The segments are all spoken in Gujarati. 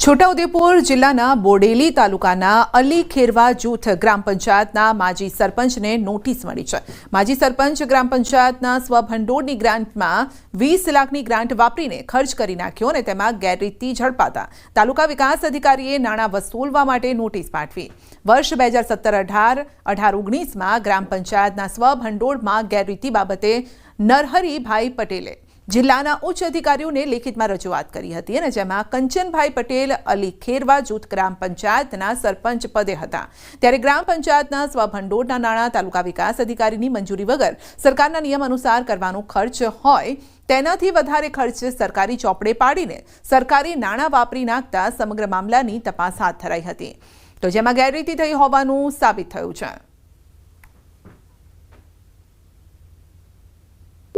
છોટાઉદેપુર જિલ્લાના બોડેલી તાલુકાના અલી ખેરવા જૂથ ગ્રામ પંચાયતના માજી સરપંચને નોટિસ મળી છે. માજી સરપંચ ગ્રામ પંચાયતના સ્વભંડોળની ગ્રાન્ટમાં વીસ લાખની ગ્રાન્ટ વાપરીને ખર્ચ કરી નાખ્યો અને તેમાં ગેરરીતિ ઝડપાતા તાલુકા વિકાસ અધિકારીએ નાણાં વસૂલવા માટે નોટિસ પાઠવી. વર્ષ બે હજાર સત્તર અઢાર અઢાર ઓગણીસમાં ગ્રામ પંચાયતના સ્વભંડોળમાં ગેરરીતિ બાબતે નરહરીભાઈ પટેલે જિલ્લાના ઉચ્ચ અધિકારીઓને લેખિતમાં રજૂઆત કરી હતી અને જેમાં કંચનભાઈ પટેલ, અલી ખેરવા, જૂથ ગ્રામ પંચાયતના સરપંચ પદે હતા. ત્યારે ગ્રામ પંચાયતના સ્વભંડોળના નાણાં તાલુકા વિકાસ અધિકારીની મંજૂરી વગર સરકારના નિયમ અનુસાર કરવાનો ખર્ચ હોય તેનાથી વધારે ખર્ચ સરકારી ચોપડે પાડીને સરકારી નાણાં વાપરી નાખતા સમગ્ર મામલાની તપાસ હાથ ધરાઈ હતી. તો જેમાં ગેરરીતિ થઈ હોવાનું સાબિત થયું છે.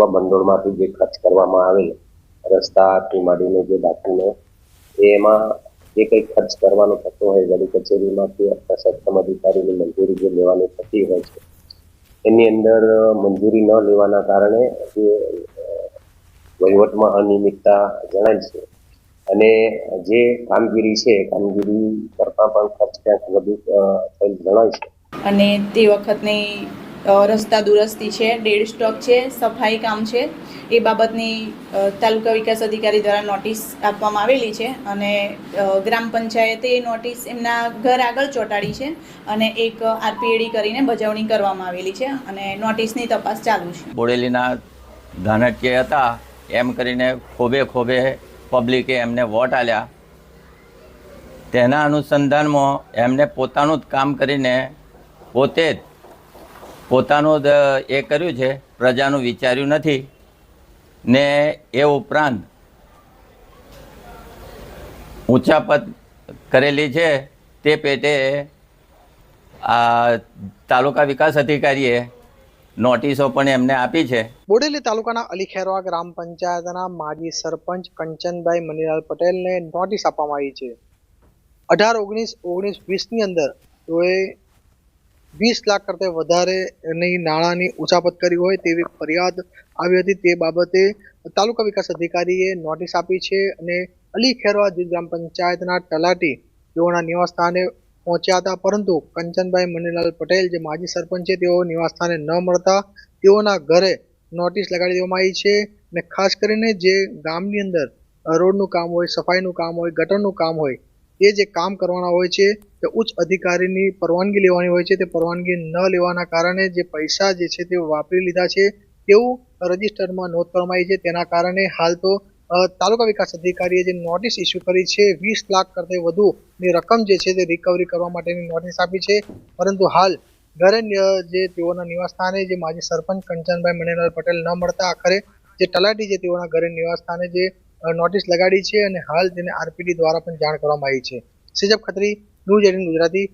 અથવા ભંડોળમાંથી જે ખર્ચ કરવામાં આવેલ રસ્તાથી માંડીને જે બાકીનો, એમાં જે કંઈ ખર્ચ કરવાનો થતો હોય, વડી કચેરીમાંથી અથવા સક્ષમ અધિકારીની મંજૂરી જે લેવાની થતી હોય છે, એની અંદર મંજૂરી ન લેવાના કારણે જે વહીવટમાં અનિયમિતતા જણાય છે. અને જે કામગીરી છે, કામગીરી કરતાં પણ ખર્ચ ક્યાંક વધુ થયેલ જણાય છે. અને તે વખતની રસ્તા દુરસ્તી છે, ડેડ સ્ટોક છે, સફાઈ કામ છે, એ બાબતની તાલુકા વિકાસ અધિકારી દ્વારા નોટિસ આપવામાં આવેલી છે અને ગ્રામ પંચાયતે એ નોટિસ એમના ઘર આગળ ચોંટાડી છે અને એક આરપીએડી કરીને બજાવણી કરવામાં આવેલી છે અને નોટિસની તપાસ ચાલુ છે. બોડેલીના ધાનટ્ય હતા, એમ કરીને ખોબે ખોબે પબ્લિકે એમને વોટ આલ્યા. તેના અનુસંધાનમાં એમને પોતાનું જ કામ કરીને પોતે જ પોતાનું એ કર્યું છે, પ્રજાનું વિચાર્યું નથી. ને એ ઉપરાંત ઊંચાપત કરેલી છે, તે પેટે આ તાલુકા વિકાસ અધિકારીએ નોટિસો પણ એમને આપી છે. બોડેલી તાલુકાના અલીખેરવા ગ્રામ પંચાયતના માજી સરપંચ કંચનભાઈ મનીલાલ પટેલને નોટિસ આપવામાં આવી છે. અઢાર, ઓગણીસ ઓગણીસ, વીસની અંદર તેઓએ વીસ લાખ કરતાં વધારે એની નાણાંની ઉછાપત કરી હોય તેવી ફરિયાદ આવી હતી તે બાબતે તાલુકા વિકાસ અધિકારીએ નોટિસ આપી છે અને અલી ખેરવા ગ્રામ પંચાયતના તલાટી તેઓના નિવાસ સ્થાને પહોંચ્યા હતા. પરંતુ કંચનભાઈ મનીલાલ પટેલ, જે માજી સરપંચ છે, તેઓ નિવાસ સ્થાને ન મળતા તેઓના ઘરે નોટિસ લગાડી દેવામાં આવી છે અને ખાસ કરીને જે ગામની અંદર રોડનું કામ હોય, સફાઈનું કામ હોય, ગટરનું કામ હોય, એ જે કામ કરવાના હોય છે તે ઉચ્ચ અધિકારીની પરવાનગી લેવાની હોય છે, તે પરવાનગી ન લેવાના કારણે જે પૈસા જે છે તે વાપરી લીધા છે તેવું રજિસ્ટરમાં નોંધ કરવામાં આવી છે. તેના કારણે હાલ તો તાલુકા વિકાસ અધિકારીએ જે નોટિસ ઇસ્યુ કરી છે, વીસ લાખ કરતાં વધુની રકમ જે છે તે રિકવરી કરવા માટેની નોટિસ આપી છે. પરંતુ હાલ ઘરે જે તેઓના નિવાસસ્થાને જે માજી સરપંચ કંચનભાઈ મણિલાલ પટેલ ન મળતા આખરે, જે તલાટી છે તેઓના ઘરે નિવાસ સ્થાને જે નોટિસ લગાડી છે અને હાલ તેને આરપીડી દ્વારા પણ જાણ કરવામાં આવી છે. સિજબ ખત્રી ન્યૂઝ એટીન ગુજરાતી